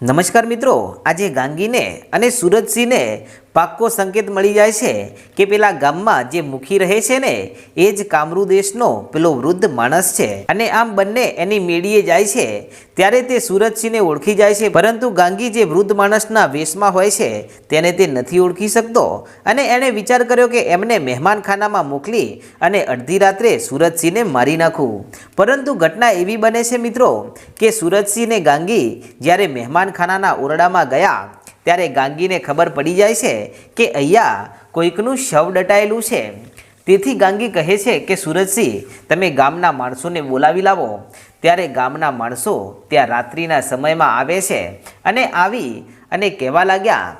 નમસ્કાર મિત્રો આજે ગાંગીને અને સુરજસિંહને પાક્કો સંકેત મળી જાય છે કે પેલા ગામમાં જે મુખી રહે છે ને, એ જ કામરૂ દેશનો પેલો વૃદ્ધ માણસ છે. અને આમ બંને એની મેળીએ જાય છે. ત્યારે તે સુરજસિંહને ઓળખી જાય છે. પરંતુ ગાંગી જે વૃદ્ધ માણસના વેશમાં હોય છે, તેને તે નથી ઓળખી શકતો. અને એણે વિચાર કર્યો કે એમને મહેમાનખાનામાં મોકલી અને અડધી રાત્રે સુરજસિંહને મારી નાખું. પરંતુ ઘટના એવી બને છે મિત્રો કે સુરજસિંહને ગાંગી જ્યારે મહેમાનખાનાના ઓરડામાં ગયા ત્યારે ગાંગીને ખબર પડી જાય છે કે અહીંયા કોઈકનું શવ દટાયેલું છે. તેથી ગાંગી કહે છે કે, સુરજસિંહ, તમે ગામના માણસોને બોલાવી લાવો. ત્યારે ગામના માણસો ત્યાં રાત્રિના સમયમાં આવે છે અને આવી અને કહેવા લાગ્યા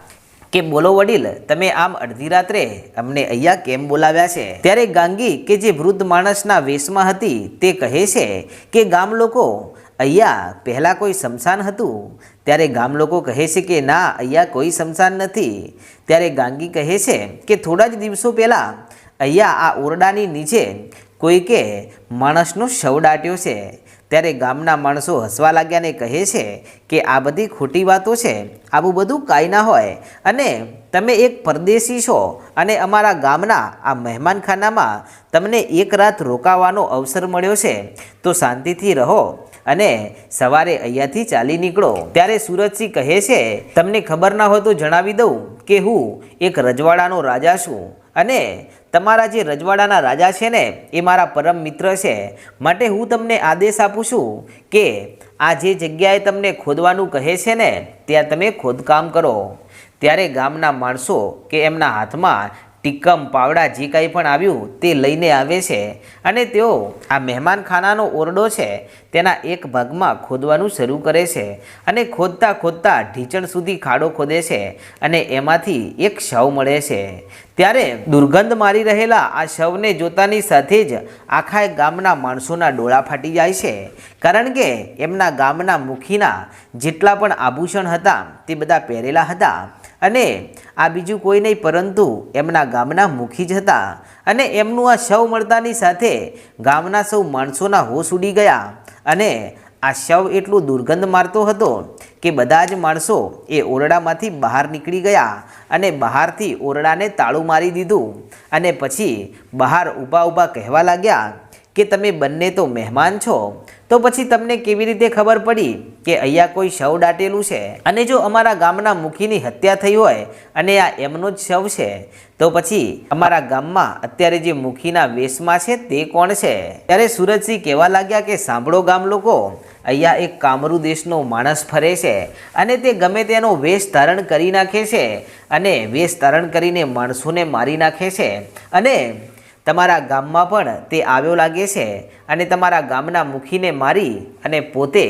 કે, બોલો વડીલ, તમે આમ અડધી રાત્રે અમને અહીંયા કેમ બોલાવ્યા છે? ત્યારે ગાંગી, કે જે વૃદ્ધ માણસના વેશમાં હતી, તે કહે છે કે, ગામ લોકો અહીંયા પહેલાં કોઈ શમશાન હતું? ત્યારે ગામ લોકો કહે છે કે, ના અહીંયા કોઈ શમશાન નથી. ત્યારે ગાંગી કહે છે કે, થોડા જ દિવસો પહેલાં અહીંયા આ ઓરડાની નીચે કોઈકે માણસનો શવ દાટ્યો છે. ત્યારે ગામના માણસો હસવા લાગ્યા ને કહે છે કે, આ બધી ખોટી વાતો છે. આવું બધું કાંઈ ના હોય. અને તમે એક પરદેશી છો અને અમારા ગામના આ મહેમાનખાનામાં તમને એક રાત રોકાવાનો અવસર મળ્યો છે. તો શાંતિથી રહો. અને સવારે અહીંયાથી ચાલી નીકળો. ત્યારે સુરજસિંહ કહે છે, તમને ખબર ના હોય તો જણાવી દઉં કે હું એક રજવાડાનો રાજા છું અને તમારા જે રજવાડાના રાજા છે ને, એ મારા પરમ મિત્ર છે. માટે હું તમને આદેશ આપું છું કે આ જે જગ્યાએ તમને ખોદવાનું કહે છે ને, ત્યાં તમે ખોદકામ કરો. ત્યારે ગામના માણસો કે એમના હાથમાં ટીકમ પાવડા જે કાંઈ પણ આવ્યું તે લઈને આવે છે અને તેઓ આ મહેમાનખાનાનો ઓરડો છે તેના એક ભાગમાં ખોદવાનું શરૂ કરે છે અને ખોદતા ખોદતા ઢીચણ સુધી ખાડો ખોદે છે અને એમાંથી એક શવ મળે છે. ત્યારે દુર્ગંધ મારી રહેલા આ શવને જોતાની સાથે જ આખા ગામના માણસોના ડોળા ફાટી જાય છે. કારણ કે એમના ગામના મુખીના જેટલા પણ આભૂષણ હતા તે બધા પહેરેલા હતા. અને આ બીજું કોઈ નહીં, પરંતુ એમના ગામના મુખી જ હતા. અને એમનું આ શવ મળતાની સાથે ગામના સૌ માણસોના હોશ ઉડી ગયા. અને આ શવ એટલું દુર્ગંધ મારતો હતો કે બધા જ માણસો એ ઓરડામાંથી બહાર નીકળી ગયા અને બહારથી ઓરડાને તાળું મારી દીધું. અને પછી બહાર ઊભા ઊભા કહેવા લાગ્યા કે તમે બંને તો મહેમાન છો, તો પછી તમને કેવી રીતે ખબર પડી કે અહીંયા કોઈ શવ દાટેલું છે? અને જો અમારા ગામના મુખીની હત્યા થઈ હોય અને આ એમનો જ શવ છે, તો પછી અમારા ગામમાં અત્યારે જે મુખીના વેશમાં છે તે કોણ છે? ત્યારે સુરજસિંહ કહેવા લાગ્યા કે સાંભળો ગામ લોકો, અહીંયા એક કામરૂ દેશનો માણસ ફરે છે અને તે ગમે તેનો વેશ ધારણ કરી નાખે છે અને વેશ ધારણ કરીને માણસોને મારી નાખે છે અને તમારા ગામમાં પણ તે આવ્યો લાગે છે અને તમારા ગામના મુખીને મારી અને પોતે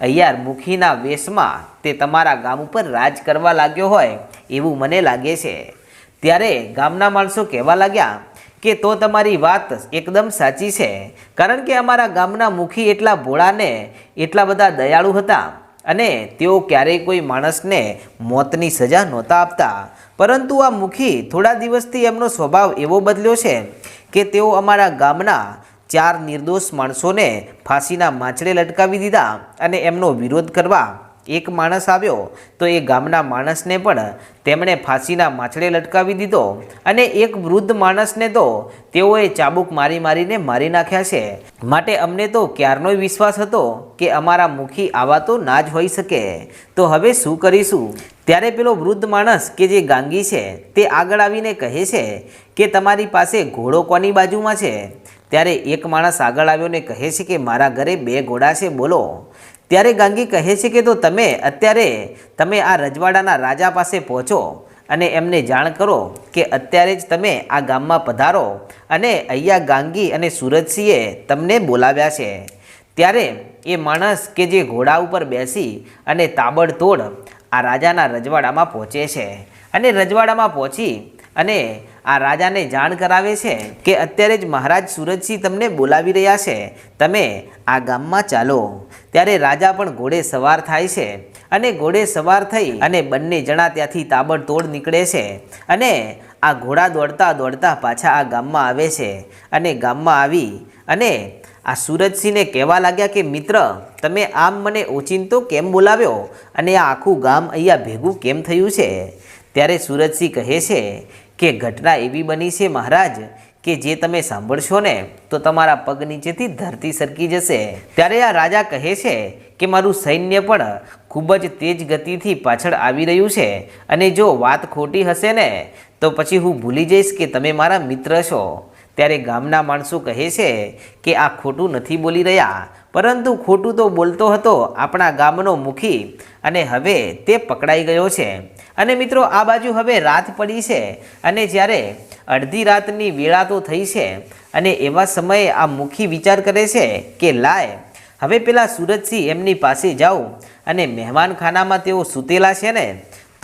અહીંયા મુખીના વેશમાં તે તમારા ગામ ઉપર રાજ કરવા લાગ્યો હોય એવું મને લાગે છે. ત્યારે ગામના માણસો કહેવા લાગ્યા કે તો તમારી વાત એકદમ સાચી છે, કારણ કે અમારા ગામના મુખી એટલા ભોળાને એટલા બધા દયાળુ હતા અને તેઓ ક્યારેય કોઈ માણસને મોતની સજા નહોતા આપતા. પરંતુ આ મુખી થોડા દિવસથી એમનો સ્વભાવ એવો બદલ્યો છે કે તેઓ અમારા ગામના ચાર નિર્દોષ માણસોને ફાંસીના માછડે લટકાવી દીધા અને એમનો વિરોધ કરવા એક માણસ આવ્યો તો એ ગામના માણસને પણ તેમણે ફાંસીના માછડે લટકાવી દીધો અને એક વૃદ્ધ માણસને તો તેઓએ ચાબુક મારી મારીને મારી નાખ્યા છે. માટે અમને તો ક્યારનોય વિશ્વાસ હતો કે અમારા મુખી આવા તો ના જ હોઈ શકે. તો હવે શું કરીશું? ત્યારે પેલો વૃદ્ધ માણસ કે જે ગાંગી છે તે આગળ આવીને કહે છે કે તમારી પાસે ઘોડો કોની બાજુમાં છે? ત્યારે એક માણસ આગળ આવ્યો ને કહે છે કે, મારા ઘરે બે ઘોડા છે, બોલો. ત્યારે ગાંગી કહે છે કે, તો તમે અત્યારે, તમે આ રજવાડાના રાજા પાસે પહોંચો અને એમને જાણ કરો કે અત્યારે જ તમે આ ગામમાં પધારો અને અહીંયા ગાંગી અને સુરજસિંહે તમને બોલાવ્યા છે. ત્યારે એ માણસ કે જે ઘોડા ઉપર બેસી અને તાબડતોડ આ રાજાના રજવાડામાં પહોંચે છે. અને રજવાડામાં પહોંચી અને આ રાજાને જાણ કરાવે છે કે અત્યારે જ મહારાજ સુરજસિંહ તમને બોલાવી રહ્યા છે. તમે આ ગામમાં ચાલો. ત્યારે રાજા પણ ઘોડે સવાર થાય છે અને ઘોડે સવાર થઈ અને બંને જણા ત્યાંથી તાબડતોડ નીકળે છે અને આ ઘોડા દોડતા દોડતા પાછા આ ગામમાં આવે છે અને ગામમાં આવી અને આ સુરજસિંહને કહેવા લાગ્યા કે, મિત્ર, તમે આમ મને ઓચિંતો કેમ બોલાવ્યો? અને આ આખું ગામ અહીંયા ભેગું કેમ થયું છે? ત્યારે સુરજસિંહ કહે છે કે ઘટના એવી બની છે મહારાજ કે જે તમે સાંભળશો ને, તો તમારા પગ નીચેથી ધરતી સરકી જશે. ત્યારે આ રાજા કહે છે કે મારું સૈન્ય પણ ખૂબ જ તેજ ગતિથી પાછળ આવી રહ્યું છે અને જો વાત ખોટી હશે ને, તો પછી હું ભૂલી જઈશ કે તમે મારા મિત્ર છો. ત્યારે ગામના માણસો કહે છે કે આ ખોટું નથી બોલી રહ્યા. પરંતુ ખોટું તો બોલતો હતો આપણા ગામનો મુખી અને હવે તે પકડાઈ ગયો છે. અને મિત્રો, આ બાજુ હવે રાત પડી છે અને જ્યારે અડધી રાતની વેળા તો થઈ છે અને એવા સમયે આ મુખી વિચાર કરે છે કે, લાય, હવે પેલા સુરજસિંહ એમની પાસે જાઉં અને મહેમાનખાનામાં તેઓ સૂતેલા છે ને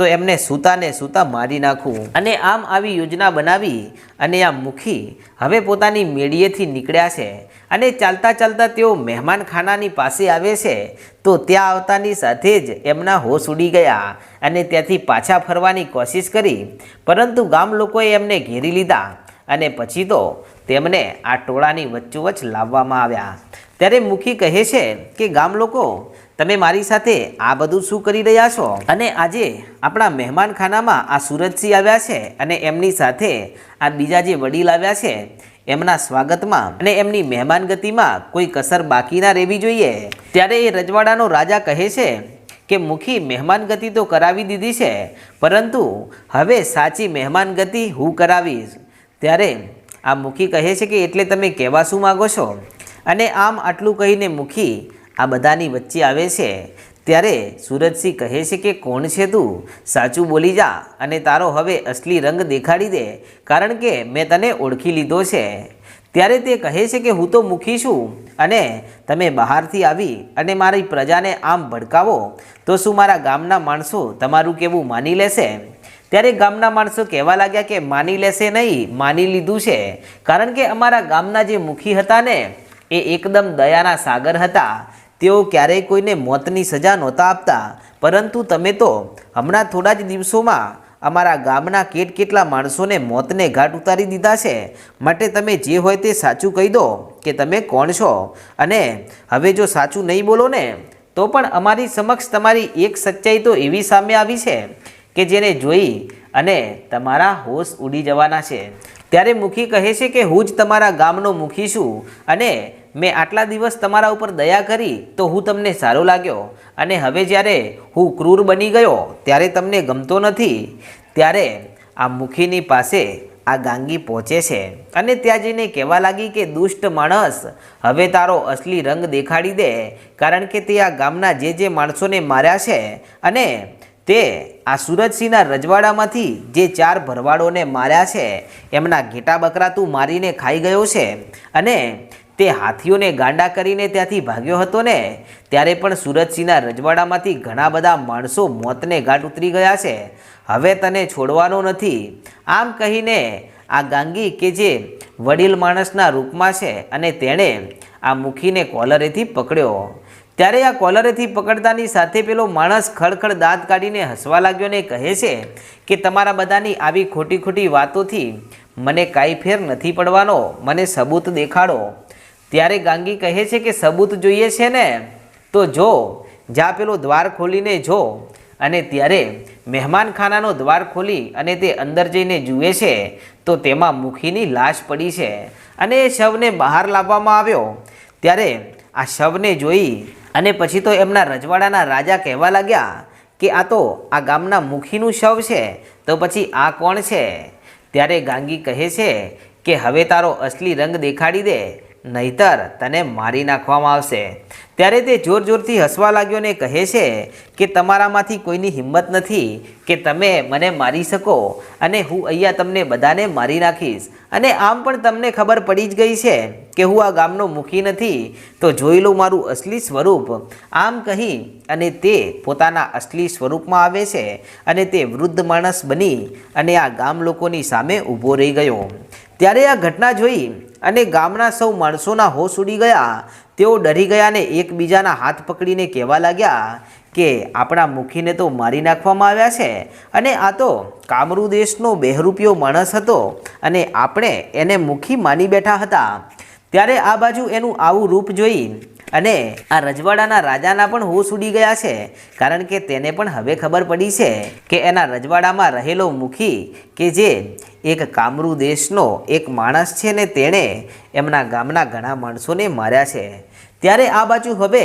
તો એમને સૂતાને સૂતા મારી નાખું. અને આમ આવી યોજના બનાવી અને આ મુખી હવે પોતાની મેળીએથી નીકળ્યા છે. અને ચાલતા ચાલતા તેઓ મહેમાનખાનાની પાસે આવે છે. તો ત્યાં આવતાની સાથે જ એમના હોશ ઉડી ગયા અને ત્યાંથી પાછા ફરવાની કોશિશ કરી. પરંતુ ગામ લોકોએ એમને ઘેરી લીધા અને પછી તો તેમને આ ટોળાની વચ્ચોવચ્ચ લાવવામાં આવ્યા. ત્યારે મુખી કહે છે કે, ગામ લોકો તમે મારી સાથે આ બધું શું કરી રહ્યા છો? અને આજે આપણા મહેમાનખાનામાં આ સુરજસિંહ આવ્યા છે અને એમની સાથે આ બીજા જે વડીલ આવ્યા છે, એમના સ્વાગતમાં અને એમની મહેમાનગતિમાં કોઈ કસર બાકી ના રહેવી જોઈએ. ત્યારે એ રજવાડાનો રાજા કહે છે કે મુખી મહેમાનગતિ તો કરાવી દીધી છે, પરંતુ હવે સાચી મહેમાનગતિ હું કરાવીશ. ત્યારે આ મુખી કહે છે કે એટલે તમે કહેવા શું માગો છો? અને આમ આટલું કહીને મુખી આ બધાની વચ્ચે આવે છે. ત્યારે સુરજસિંહ કહે છે કે, કોણ છે તું? સાચું બોલી જા અને તારો હવે અસલી રંગ દેખાડી દે, કારણ કે મેં તને ઓળખી લીધો છે. ત્યારે તે કહે છે કે, હું તો મુખી છું અને તમે બહારથી આવી અને મારી પ્રજાને આમ ભડકાવો, તો શું મારા ગામના માણસો તમારું કેવું માની લેશે? ત્યારે ગામના માણસો કહેવા લાગ્યા કે, માની લેશે નહીં, માની લીધું છે, કારણ કે અમારા ગામના જે મુખી હતા ને, એ એકદમ દયાના સાગર હતા. તેઓ ક્યારેય કોઈને મોતની સજા નહોતા આપતા. પરંતુ તમે તો હમણાં થોડા જ દિવસોમાં અમારા ગામના કેટ કેટલા માણસોને મોતને ઘાટ ઉતારી દીધા છે. માટે તમે જે હોય તે સાચું કહી દો કે તમે કોણ છો. અને હવે જો સાચું નહીં બોલો ને, તો પણ અમારી સમક્ષ તમારી એક સચ્ચાઈ તો એવી સામે આવી છે કે જેને જોઈ અને તમારા હોશ ઉડી જવાના છે. ત્યારે મુખી કહે છે કે હું જ તમારા ગામનો મુખી છું અને મેં આટલા દિવસ તમારા ઉપર દયા કરી તો હું તમને સારો લાગ્યો. અને હવે જ્યારે હું ક્રૂર બની ગયો ત્યારે તમને ગમતો નથી, ત્યારે આ મુખીની પાસે આ ગાંગી પહોંચે છે. અને ત્યાં જઈને કહેવા લાગી કે, દુષ્ટ માણસ, હવે તારો અસલી રંગ દેખાડી દે, કારણ કે તે આ ગામના જે જે માણસોને માર્યા છે અને તે આ સુરજસિંહના રજવાડામાંથી જે ચાર ભરવાડોને માર્યા છે, એમના ઘેટા બકરા તું મારીને ખાઈ ગયો છે. અને તે હાથીઓને ગાંડા કરીને ત્યાંથી ભાગ્યો હતો ને, ત્યારે પણ સુરતસિંહના રજવાડામાંથી ઘણા બધા માણસો મોતને ઘાટ ઉતરી ગયા છે. હવે તને છોડવાનો નથી. આમ કહીને આ ગાંગી કે જે વડીલ માણસના રૂપમાં છે અને તેણે આ મુખીને કોલરેથી પકડ્યો. ત્યારે આ કોલરેથી પકડતાની સાથે પેલો માણસ ખડખડ દાંત કાઢીને હસવા લાગ્યો ને કહે છે કે તમારા બધાની આવી ખોટી ખોટી વાતોથી મને કાંઈ ફેર નથી પડવાનો. મને સબૂત દેખાડો. ત્યારે ગાંગી કહે છે કે સબૂત જોઈએ છે ને? તો જો જા પેલો દ્વાર ખોલીને જો, અને ત્યારે મહેમાનખાનાનો દ્વાર ખોલી અને તે અંદર જઈને જુએ છે, તો તેમાં મુખીની લાશ પડી છે. અને એ શવને બહાર લાવવામાં આવ્યો. ત્યારે આ શવને જોઈ અને પછી તો એમના રજવાડાના રાજા કહેવા લાગ્યા કે આ તો આ ગામના મુખીનું શવ છે, તો પછી આ કોણ છે? ત્યારે ગાંગી કહે છે કે હવે તારો અસલી રંગ દેખાડી દે નહીતર તને મારી નાખવામાં આવશે. ત્યારે તે જોર જોરથી હસવા લાગ્યો ને કહે છે કે તમારામાંથી કોઈની હિંમત નથી કે તમે મને મારી શકો અને હું અહીંયા તમને બધાને મારી નાખીશ. અને આમ પણ તમને ખબર પડી જ ગઈ છે કે હું આ ગામનો મુખી નથી. તો જોઈ લો મારું અસલી સ્વરૂપ. આમ કહી અને તે પોતાના અસલી સ્વરૂપમાં આવે છે અને તે વૃદ્ધ માણસ બની અને આ ગામ લોકોની સામે ઊભો રહી ગયો. ત્યારે આ ઘટના જોઈ અને ગામના સૌ માણસોના હોશ ઉડી ગયા. તેઓ ડરી ગયા ને એકબીજાના હાથ પકડીને કહેવા લાગ્યા કે આપણા મુખીને તો મારી નાખવામાં આવ્યા છે અને આ તો કામરૂ દેશનો બેહરૂપિયો માણસ હતો અને આપણે એને મુખી માની બેઠા હતા. ત્યારે આ બાજુ એનું આવું રૂપ જોઈ અને આ રજવાડાના રાજાના પણ હોશ ઉડી ગયા છે, કારણ કે તેને પણ હવે ખબર પડી છે કે એના રજવાડામાં રહેલો મુખી કે જે એક કામરૂ દેશનો એક માણસ છે ને તેણે એમના ગામના ઘણા માણસોને માર્યા છે. ત્યારે આ બાજુ હવે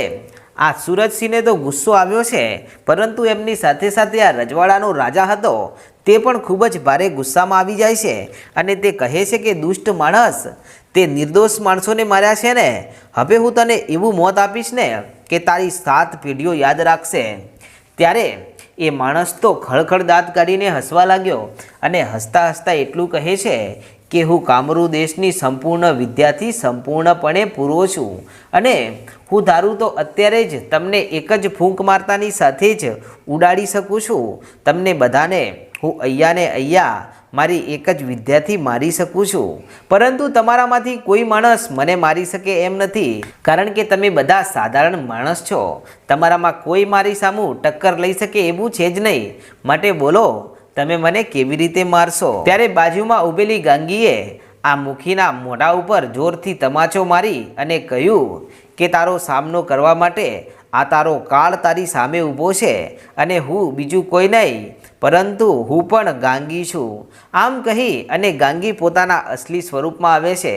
આ સુરજસિંહને તો ગુસ્સો આવ્યો છે, પરંતુ એમની સાથે સાથે આ રજવાડાનો રાજા હતો, તે પણ ખૂબ જ ભારે ગુસ્સામાં આવી જાય છે અને તે કહે છે કે, દુષ્ટ માણસ, તે નિર્દોષ માણસોને માર્યા છે ને? હવે હું તને એવું મોત આપીશ ને કે તારી સાત પેઢીઓ યાદ રાખશે. ત્યારે એ માણસ તો ખળખળ દાંત કાઢીને હસવા લાગ્યો અને હસતા હસતા એટલું કહે છે કે હું કામરૂ દેશની સંપૂર્ણ વિદ્યાથી સંપૂર્ણપણે પૂરો છું. અને હું ધારું તો અત્યારે જ તમને એક જ ફૂંક મારતાની સાથે જ ઉડાડી શકું છું. તમને બધાને હું અહીંયા ને અહીંયા મારી એક જ વિદ્યાથી મારી શકું છું. પરંતુ તમારામાંથી કોઈ માણસ મને મારી શકે એમ નથી. કારણ કે તમે બધા સાધારણ માણસ છો. તમારામાં કોઈ મારી સામું ટક્કર લઈ શકે એવું છે જ નહીં. માટે બોલો, તમે મને કેવી રીતે મારશો? ત્યારે બાજુમાં ઊભેલી ગાંગીએ આ મુખીના મોઢા ઉપર જોરથી તમાચો મારી અને કહ્યું કે તારો સામનો કરવા માટે આ તારો કાળ તારી સામે ઊભો છે અને હું બીજું કોઈ નહીં. પરંતુ હું પણ ગાંગી છું. આમ કહી અને ગાંગી પોતાના અસલી સ્વરૂપમાં આવે છે.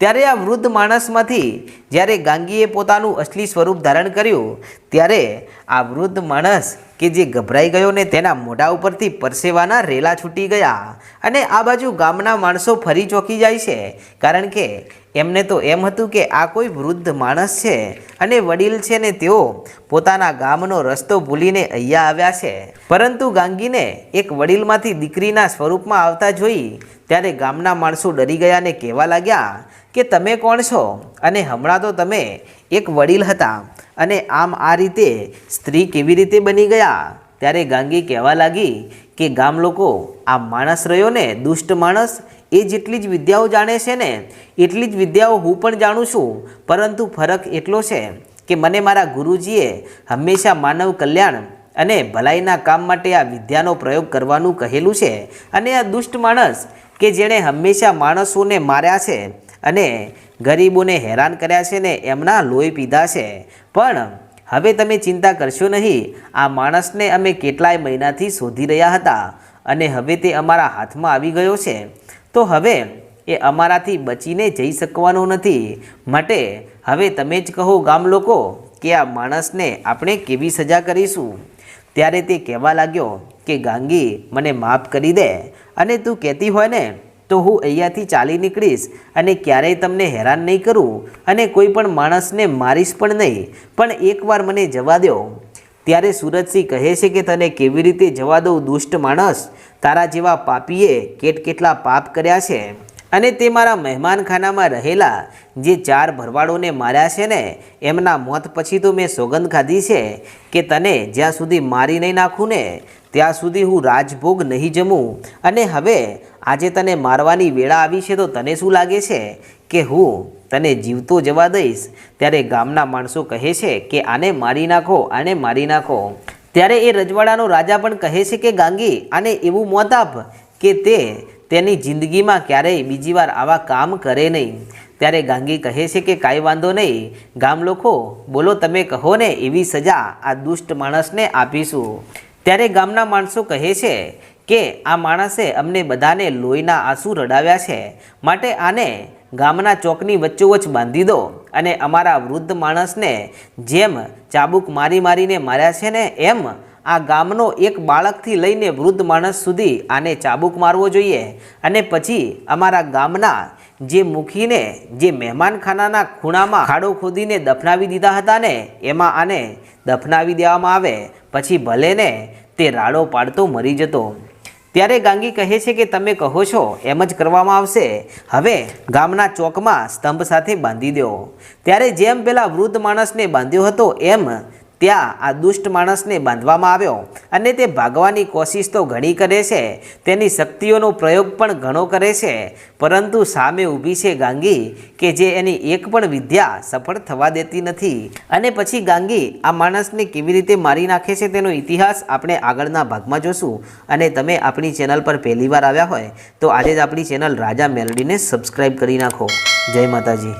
ત્યારે આ વૃદ્ધ માણસમાંથી જ્યારે ગાંગીએ પોતાનું અસલી સ્વરૂપ ધારણ કર્યું, ત્યારે આ વૃદ્ધ માણસ કે જે ગભરાઈ ગયો ને તેના મોઢા ઉપરથી પરસેવાના રેલા છૂટી ગયા અને આ બાજુ ગામના માણસો ફરી ચોંકી જાય છે. કારણ કે એમને તો એમ હતું કે આ કોઈ વૃદ્ધ માણસ છે અને વડીલ છે ને તેઓ પોતાના ગામનો રસ્તો ભૂલીને અહીંયા આવ્યા છે. પરંતુ ગાંગીને એક વડીલમાંથી દીકરીના સ્વરૂપમાં આવતા જોઈ ત્યારે ગામના માણસો ડરી ગયા ને કહેવા લાગ્યા કે તમે કોણ છો? અને હમણાં તો તમે એક વડીલ હતા અને આમ આ રીતે સ્ત્રી કેવી રીતે બની ગયા? ત્યારે ગાંગી કહેવા લાગી કે ગામ લોકો આ માણસ રહ્યો ને, દુષ્ટ માણસ, એ જેટલી જ વિદ્યાઓ જાણે છે ને, એટલી જ વિદ્યાઓ હું પણ જાણું છું. પરંતુ ફરક એટલો છે કે મને મારા ગુરુજીએ હંમેશા માનવ કલ્યાણ અને ભલાઈના કામ માટે આ વિદ્યાનો પ્રયોગ કરવાનું કહેલું છે. અને આ દુષ્ટ માણસ કે જેણે હંમેશા માણસોને માર્યા છે અને ગરીબોને હેરાન કર્યા છે ને એમના લોહી પીધા છે. પણ હવે તમે ચિંતા કરશો નહીં, આ માણસને અમે કેટલાય મહિનાથી શોધી રહ્યા હતા અને હવે તે અમારા હાથમાં આવી ગયો છે. તો હવે એ અમારાથી બચીને જઈ શકવાનો નથી. માટે હવે તમે જ કહો ગામ લોકો કે આ માણસને આપણે કેવી સજા કરીશું? ત્યારે તે કહેવા લાગ્યો કે, ગાંગી, મને માફ કરી દે. અને તું કહેતી હોય ને, તો હું અહીંયાથી ચાલી નીકળીશ અને ક્યારેય તમને હેરાન નહીં કરું અને કોઈ પણ માણસને મારીશ પણ નહીં. પણ એકવાર મને જવા દો ત્યારે સુરજસિંહ કહે છે કે, તને કેવી રીતે જવા દઉં, દુષ્ટ માણસ? તારા જેવા પાપીએ કેટ કેટલા પાપ કર્યા છે. અને તે મારા મહેમાનખાનામાં રહેલા જે ચાર ભરવાડોને માર્યા છે ને, એમના મોત પછી તો મેં સોગંદ ખાધી છે કે તને જ્યાં સુધી મારી નહીં નાખું ને, ત્યાં સુધી હું રાજભોગ નહીં જમું. અને હવે આજે તને મારવાની વેળા આવી છે તો તને શું લાગે છે? કે હું તને જીવતો જવા દઈશ? ત્યારે ગામના માણસો કહે છે કે આને મારી નાખો, આને મારી નાખો. ત્યારે એ રજવાડાનો રાજા પણ કહે છે કે, ગાંગી, આને એવું મોત આપ કે તે તેની જિંદગીમાં ક્યારેય બીજી વાર આવા કામ કરે નહીં. ત્યારે ગાંગી કહે છે કે, કાંઈ વાંધો નહીં. ગામ લોકો, બોલો તમે કહો ને, એવી સજા આ દુષ્ટ માણસને આપીશું. ત્યારે ગામના માણસો કહે છે કે, આ માણસે અમને બધાને લોહીના આંસુ રડાવ્યા છે. માટે આને ગામના ચોકની વચ્ચોવચ્ચ બાંધી દો અને અમારા વૃદ્ધ માણસને જેમ ચાબુક મારી મારીને માર્યા છે ને, એમ આ ગામનો એક બાળકથી લઈને વૃદ્ધ માણસ સુધી આને ચાબુક મારવો જોઈએ અને પછી અમારા ગામના જે મુખીને જે મહેમાનખાનાના ખૂણામાં ખાડો ખોદીને દફનાવી દીધા હતા ને, એમાં આને દફનાવી દેવામાં આવે, પછી ભલે ને તે રાડો પાડતો મરી જતો. ત્યારે ગાંગી કહે છે કે તમે કહો છો, એમ જ કરવામાં આવશે. હવે ગામના ચોકમાં સ્તંભ સાથે બાંધી દો. ત્યારે જેમ પેલા વૃદ્ધ માણસને બાંધ્યો હતો, એમ ત્યાં આ દુષ્ટ માણસને બાંધવામાં આવ્યો અને તે ભાગવાની કોશિશ તો ઘણી કરે છે. તેની શક્તિઓનો પ્રયોગ પણ ઘણો કરે છે. પરંતુ સામે ઊભી છે ગાંગી કે જે એની એક પણ વિદ્યા સફળ થવા દેતી નથી. અને પછી ગાંગી આ માણસને કેવી રીતે મારી નાખે છે તેનો ઇતિહાસ આપણે આગળના ભાગમાં જોશું. અને તમે આપણી ચેનલ પર પહેલીવાર આવ્યા હોય તો આજે જ આપણી ચેનલ રાજા મેલડીને સબસ્ક્રાઈબ કરી નાખો. જય માતાજી.